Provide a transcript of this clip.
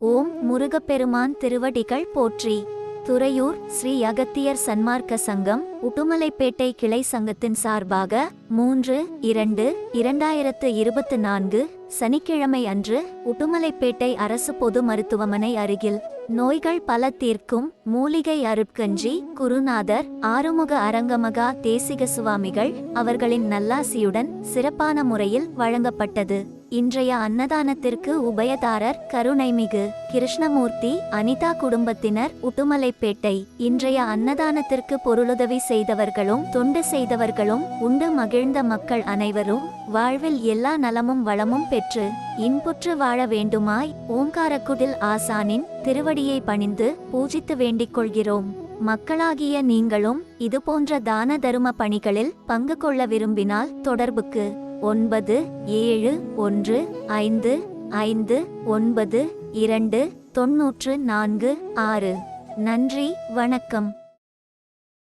ஓம் முருகப்பெருமான் திருவடிகள் போற்றி. துறையூர் ஸ்ரீ அகத்தியர் சன்மார்க்க சங்கம் உடுமலைப்பேட்டை கிளை சங்கத்தின் சார்பாக மூன்று இரண்டு இரண்டாயிரத்து இருபத்து நான்கு சனிக்கிழமை அன்று உடுமலைப்பேட்டை அரசு பொது மருத்துவமனை அருகில் நோய்கள் பல தீர்க்கும் மூலிகை அருட்கஞ்சி குருநாதர் ஆறுமுக அரங்கமகா தேசிக சுவாமிகள் அவர்களின் நல்லாசியுடன் சிறப்பான முறையில் வழங்கப்பட்டது. இன்றைய அன்னதானத்திற்கு உபயதாரர் கருணைமிகு கிருஷ்ணமூர்த்தி அனிதா குடும்பத்தினர் உட்டுமலைப்பேட்டை. இன்றைய அன்னதானத்திற்கு பொருளுதவி செய்தவர்களும் தொண்டு செய்தவர்களும் உண்டு மகிழ்ந்த மக்கள் அனைவரும் வாழ்வில் எல்லா நலமும் வளமும் பெற்று இன்புற்று வாழ வேண்டுமாய் ஓங்காரக்குடில் ஆசானின் திருவடியை பணிந்து பூஜித்து வேண்டிக் கொள்கிறோம். மக்களாகிய நீங்களும் இதுபோன்ற தான தரும பணிகளில் பங்கு கொள்ள விரும்பினால் தொடர்புக்கு ஒன்பது ஏழு ஒன்று ஐந்து ஐந்து ஒன்பது இரண்டு தொன்னூற்று நான்கு ஆறு. நன்றி வணக்கம்.